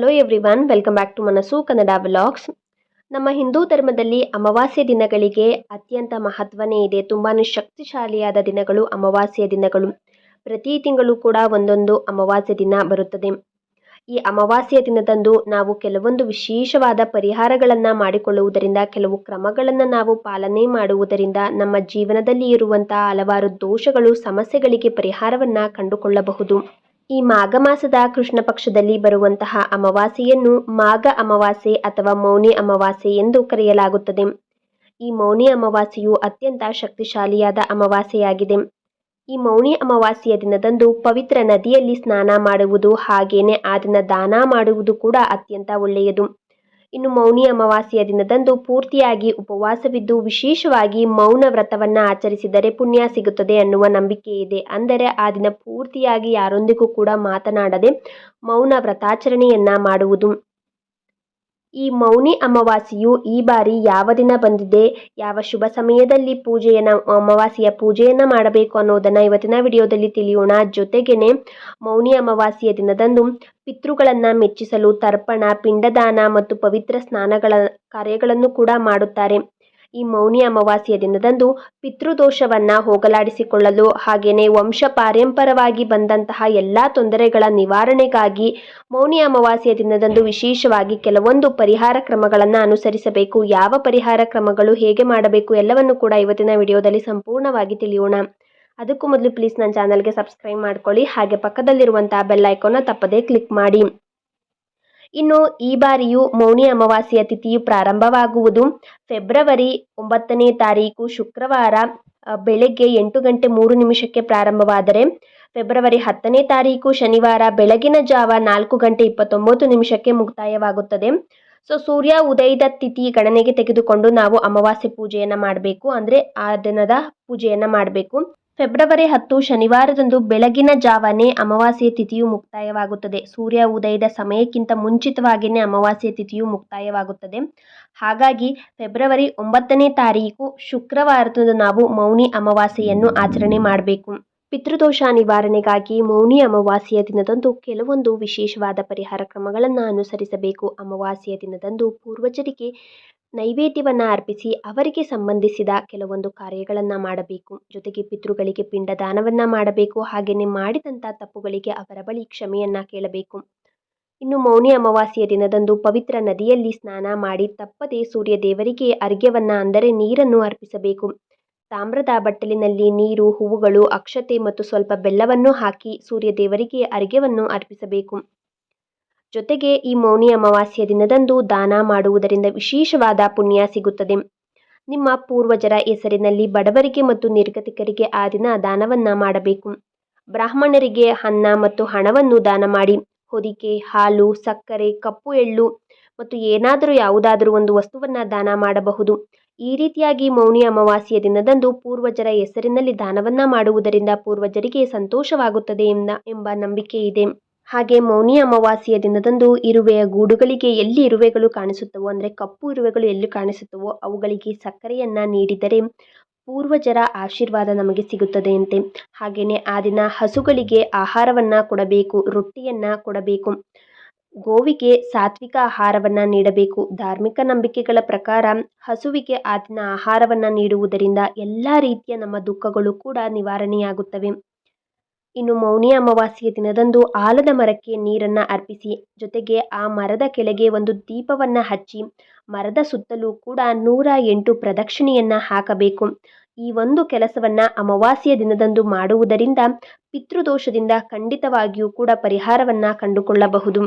Hello everyone welcome back to Manasu Kannada vlogs ನಮ್ಮ ಹಿಂದೂ ಧರ್ಮದಲ್ಲಿ ಅಮಾವಾಸ್ಯೆ ದಿನಗಳಿಗೆ ಅತ್ಯಂತ ಮಹತ್ವನೇ ಇದೆ. ತುಂಬಾ ಶಕ್ತಿಶಾಲಿಯಾದ ದಿನಗಳು ಅಮಾವಾಸ್ಯ ದಿನಗಳು. ಪ್ರತಿ ತಿಂಗಳು ಕೂಡ ಒಂದೊಂದು ಅಮಾವಾಸ್ಯೆ ದಿನ ಬರುತ್ತದೆ. ಈ ಅಮಾವಾಸ್ಯ ದಿನದಂದು ನಾವು ಕೆಲವೊಂದು ವಿಶೇಷವಾದ ಪರಿಹಾರಗಳನ್ನು ಮಾಡಿಕೊಳ್ಳುವುದರಿಂದ, ಕೆಲವು ಕ್ರಮಗಳನ್ನು ನಾವು ಪಾಲನೆ ಮಾಡುವುದರಿಂದ ನಮ್ಮ ಜೀವನದಲ್ಲಿ ಇರುವಂತಹ ಹಲವಾರು ದೋಷಗಳು, ಸಮಸ್ಯೆಗಳಿಗೆ ಪರಿಹಾರವನ್ನು ಕಂಡುಕೊಳ್ಳಬಹುದು. ಈ ಮಾಘ ಮಾಸದ ಕೃಷ್ಣ ಪಕ್ಷದಲ್ಲಿ ಬರುವಂತಹ ಅಮಾವಾಸ್ಯೆಯನ್ನು ಮಾಘ ಅಮಾವಾಸ್ಯೆ ಅಥವಾ ಮೌನಿ ಅಮಾವಾಸ್ಯೆ ಎಂದು ಕರೆಯಲಾಗುತ್ತದೆ. ಈ ಮೌನಿ ಅಮಾವಾಸ್ಯೆಯು ಅತ್ಯಂತ ಶಕ್ತಿಶಾಲಿಯಾದ ಅಮಾವಾಸ್ಯೆಯಾಗಿದೆ. ಈ ಮೌನಿ ಅಮಾವಾಸ್ಯೆಯ ದಿನದಂದು ಪವಿತ್ರ ನದಿಯಲ್ಲಿ ಸ್ನಾನ ಮಾಡುವುದು ಹಾಗೇನೆ ಆ ದಿನ ದಾನ ಮಾಡುವುದು ಕೂಡ ಅತ್ಯಂತ ಒಳ್ಳೆಯದು. ಇನ್ನು ಮೌನಿ ಅಮಾವಾಸ್ಯೆಯ ದಿನದಂದು ಪೂರ್ತಿಯಾಗಿ ಉಪವಾಸವಿದ್ದು ವಿಶೇಷವಾಗಿ ಮೌನ ವ್ರತವನ್ನು ಆಚರಿಸಿದರೆ ಪುಣ್ಯ ಸಿಗುತ್ತದೆ ಅನ್ನುವ ನಂಬಿಕೆ ಇದೆ. ಅಂದರೆ ಆ ದಿನ ಪೂರ್ತಿಯಾಗಿ ಯಾರೊಂದಿಗೂ ಕೂಡ ಮಾತನಾಡದೆ ಮೌನ ವ್ರತಾಚರಣೆಯನ್ನ ಮಾಡುವುದು. ಈ ಮೌನಿ ಅಮಾವಾಸ್ಯೆಯು ಈ ಬಾರಿ ಯಾವ ದಿನ ಬಂದಿದೆ? ಯಾವ ಶುಭ ಸಮಯದಲ್ಲಿ ಪೂಜೆಯನ್ನು, ಅಮಾವಾಸ್ಯೆಯ ಪೂಜೆಯನ್ನು ಮಾಡಬೇಕು ಅನ್ನೋದನ್ನು ಇವತ್ತಿನ ವಿಡಿಯೋದಲ್ಲಿ ತಿಳಿಯೋಣ. ಜೊತೆಗೇನೆ, ಮೌನಿ ಅಮಾವಾಸ್ಯೆಯ ದಿನದಂದು ಪಿತೃಗಳನ್ನು ಮೆಚ್ಚಿಸಲು ತರ್ಪಣ, ಪಿಂಡದಾನ ಮತ್ತು ಪವಿತ್ರ ಸ್ನಾನಗಳ ಕಾರ್ಯಗಳನ್ನು ಕೂಡ ಮಾಡುತ್ತಾರೆ. ಈ ಮೌನಿ ಅಮಾವಾಸ್ಯೆಯ ದಿನದಂದು ಪಿತೃದೋಷವನ್ನು ಹೋಗಲಾಡಿಸಿಕೊಳ್ಳಲು ಹಾಗೆಯೇ ವಂಶ ಪಾರಂಪರವಾಗಿ ಬಂದಂತಹ ಎಲ್ಲ ತೊಂದರೆಗಳ ನಿವಾರಣೆಗಾಗಿ ಮೌನಿ ಅಮಾವಾಸ್ಯೆಯ ದಿನದಂದು ವಿಶೇಷವಾಗಿ ಕೆಲವೊಂದು ಪರಿಹಾರ ಕ್ರಮಗಳನ್ನು ಅನುಸರಿಸಬೇಕು. ಯಾವ ಪರಿಹಾರ ಕ್ರಮಗಳು ಹೇಗೆ ಮಾಡಬೇಕು ಎಲ್ಲವನ್ನು ಕೂಡ ಇವತ್ತಿನ ವಿಡಿಯೋದಲ್ಲಿ ಸಂಪೂರ್ಣವಾಗಿ ತಿಳಿಯೋಣ. ಅದಕ್ಕೂ ಮೊದಲು ಪ್ಲೀಸ್ ನನ್ನ ಚಾನಲ್ಗೆ ಸಬ್ಸ್ಕ್ರೈಬ್ ಮಾಡ್ಕೊಳ್ಳಿ. ಹಾಗೆ ಪಕ್ಕದಲ್ಲಿರುವಂತಹ ಬೆಲ್ ಐಕೋನ ತಪ್ಪದೇ ಕ್ಲಿಕ್ ಮಾಡಿ. ಇನ್ನು ಈ ಬಾರಿಯು ಮೌನಿ ಅಮಾವಾಸ್ಯೆಯ ತಿಥಿಯು ಪ್ರಾರಂಭವಾಗುವುದು. ಫೆಬ್ರವರಿ ಒಂಬತ್ತನೇ ತಾರೀಕು ಶುಕ್ರವಾರ ಬೆಳಗ್ಗೆ ಎಂಟು ಗಂಟೆ ಮೂರು ನಿಮಿಷಕ್ಕೆ ಪ್ರಾರಂಭವಾದರೆ, ಫೆಬ್ರವರಿ ಹತ್ತನೇ ತಾರೀಕು ಶನಿವಾರ ಬೆಳಗಿನ ಜಾವ ನಾಲ್ಕು ಗಂಟೆ ಇಪ್ಪತ್ತೊಂಬತ್ತು ನಿಮಿಷಕ್ಕೆ ಮುಕ್ತಾಯವಾಗುತ್ತದೆ. ಸೊ, ಸೂರ್ಯ ಉದಯದ ತಿಥಿ ಗಣನೆಗೆ ತೆಗೆದುಕೊಂಡು ನಾವು ಅಮಾವಾಸ್ಯೆ ಪೂಜೆಯನ್ನು ಮಾಡಬೇಕು. ಅಂದರೆ ಆ ದಿನದ ಪೂಜೆಯನ್ನು ಮಾಡಬೇಕು. ಫೆಬ್ರವರಿ ಹತ್ತು ಶನಿವಾರದಂದು ಬೆಳಗಿನ ಜಾವನೇ ಅಮಾವಾಸ್ಯೆ ತಿಥಿಯು ಮುಕ್ತಾಯವಾಗುತ್ತದೆ. ಸೂರ್ಯ ಉದಯದ ಸಮಯಕ್ಕಿಂತ ಮುಂಚಿತವಾಗಿಯೇ ಅಮಾವಾಸ್ಯೆ ತಿಥಿಯು ಮುಕ್ತಾಯವಾಗುತ್ತದೆ. ಹಾಗಾಗಿ ಫೆಬ್ರವರಿ ಒಂಬತ್ತನೇ ತಾರೀಕು ಶುಕ್ರವಾರದಂದು ನಾವು ಮೌನಿ ಅಮಾವಾಸ್ಯೆಯನ್ನು ಆಚರಣೆ ಮಾಡಬೇಕು. ಪಿತೃದೋಷ ನಿವಾರಣೆಗಾಗಿ ಮೌನಿ ಅಮಾವಾಸ್ಯೆಯ ದಿನದಂದು ಕೆಲವೊಂದು ವಿಶೇಷವಾದ ಪರಿಹಾರ ಕ್ರಮಗಳನ್ನು ಅನುಸರಿಸಬೇಕು. ಅಮಾವಾಸ್ಯೆಯ ದಿನದಂದು ಪೂರ್ವಜರಿಗೆ ನೈವೇದ್ಯವನ್ನು ಅರ್ಪಿಸಿ ಅವರಿಗೆ ಸಂಬಂಧಿಸಿದ ಕೆಲವೊಂದು ಕಾರ್ಯಗಳನ್ನು ಮಾಡಬೇಕು. ಜೊತೆಗೆ ಪಿತೃಗಳಿಗೆ ಪಿಂಡದಾನವನ್ನು ಮಾಡಬೇಕು. ಹಾಗೆಯೇ ಮಾಡಿದಂಥ ತಪ್ಪುಗಳಿಗೆ ಅವರ ಬಳಿ ಕ್ಷಮೆಯನ್ನು ಕೇಳಬೇಕು. ಇನ್ನು ಮೌನಿ ಅಮಾವಾಸ್ಯೆಯ ದಿನದಂದು ಪವಿತ್ರ ನದಿಯಲ್ಲಿ ಸ್ನಾನ ಮಾಡಿ ತಪ್ಪದೆ ಸೂರ್ಯ ದೇವರಿಗೆ ಅರ್ಘ್ಯವನ್ನು ಅಂದರೆ ನೀರನ್ನು ಅರ್ಪಿಸಬೇಕು. ತಾಮ್ರದ ಬಟ್ಟಲಿನಲ್ಲಿ ನೀರು, ಹೂವುಗಳು, ಅಕ್ಷತೆ ಮತ್ತು ಸ್ವಲ್ಪ ಬೆಲ್ಲವನ್ನು ಹಾಕಿ ಸೂರ್ಯ ದೇವರಿಗೆ ಅರ್ಘ್ಯವನ್ನು ಅರ್ಪಿಸಬೇಕು. ಜೊತೆಗೆ ಈ ಮೌನಿ ಅಮಾವಾಸ್ಯೆಯ ದಿನದಂದು ದಾನ ಮಾಡುವುದರಿಂದ ವಿಶೇಷವಾದ ಪುಣ್ಯ ಸಿಗುತ್ತದೆ. ನಿಮ್ಮ ಪೂರ್ವಜರ ಹೆಸರಿನಲ್ಲಿ ಬಡವರಿಗೆ ಮತ್ತು ನಿರ್ಗತಿಕರಿಗೆ ಆ ದಿನ ದಾನವನ್ನು ಮಾಡಬೇಕು. ಬ್ರಾಹ್ಮಣರಿಗೆ ಅನ್ನ ಮತ್ತು ಹಣವನ್ನು ದಾನ ಮಾಡಿ. ಹೊದಿಕೆ, ಹಾಲು, ಸಕ್ಕರೆ, ಕಪ್ಪು ಎಳ್ಳು ಮತ್ತು ಏನಾದರೂ ಯಾವುದಾದರೂ ಒಂದು ವಸ್ತುವನ್ನು ದಾನ ಮಾಡಬಹುದು. ಈ ರೀತಿಯಾಗಿ ಮೌನಿ ಅಮಾವಾಸ್ಯೆಯ ದಿನದಂದು ಪೂರ್ವಜರ ಹೆಸರಿನಲ್ಲಿ ದಾನವನ್ನು ಮಾಡುವುದರಿಂದ ಪೂರ್ವಜರಿಗೆ ಸಂತೋಷವಾಗುತ್ತದೆ ಎಂಬ ನಂಬಿಕೆ ಇದೆ. ಹಾಗೆ ಮೌನಿ ಅಮಾವಾಸ್ಯೆಯ ದಿನದಂದು ಇರುವೆಯ ಗೂಡುಗಳಿಗೆ ಎಲ್ಲಿ ಇರುವೆಗಳು ಕಾಣಿಸುತ್ತವೋ, ಅಂದರೆ ಕಪ್ಪು ಇರುವೆಗಳು ಎಲ್ಲಿ ಕಾಣಿಸುತ್ತವೋ, ಅವುಗಳಿಗೆ ಸಕ್ಕರೆಯನ್ನು ನೀಡಿದರೆ ಪೂರ್ವಜರ ಆಶೀರ್ವಾದ ನಮಗೆ ಸಿಗುತ್ತದೆಯಂತೆ. ಹಾಗೆಯೇ ಆ ದಿನ ಹಸುಗಳಿಗೆ ಆಹಾರವನ್ನು ಕೊಡಬೇಕು, ರೊಟ್ಟಿಯನ್ನು ಕೊಡಬೇಕು. ಗೋವಿಗೆ ಸಾತ್ವಿಕ ಆಹಾರವನ್ನ ನೀಡಬೇಕು. ಧಾರ್ಮಿಕ ನಂಬಿಕೆಗಳ ಪ್ರಕಾರ ಹಸುವಿಗೆ ಆ ದಿನ ಆಹಾರವನ್ನು ನೀಡುವುದರಿಂದ ಎಲ್ಲ ರೀತಿಯ ನಮ್ಮ ದುಃಖಗಳು ಕೂಡ ನಿವಾರಣೆಯಾಗುತ್ತವೆ. ಇನ್ನು ಮೌನಿ ಅಮಾವಾಸ್ಯೆಯ ದಿನದಂದು ಆಲದ ಮರಕ್ಕೆ ನೀರನ್ನು ಅರ್ಪಿಸಿ, ಜೊತೆಗೆ ಆ ಮರದ ಕೆಳಗೆ ಒಂದು ದೀಪವನ್ನು ಹಚ್ಚಿ, ಮರದ ಸುತ್ತಲೂ ಕೂಡ ನೂರ ಎಂಟು ಪ್ರದಕ್ಷಿಣೆಯನ್ನು ಹಾಕಬೇಕು. ಈ ಒಂದು ಕೆಲಸವನ್ನು ಅಮಾವಾಸ್ಯೆಯ ದಿನದಂದು ಮಾಡುವುದರಿಂದ ಪಿತೃದೋಷದಿಂದ ಖಂಡಿತವಾಗಿಯೂ ಕೂಡ ಪರಿಹಾರವನ್ನು ಕಂಡುಕೊಳ್ಳಬಹುದು.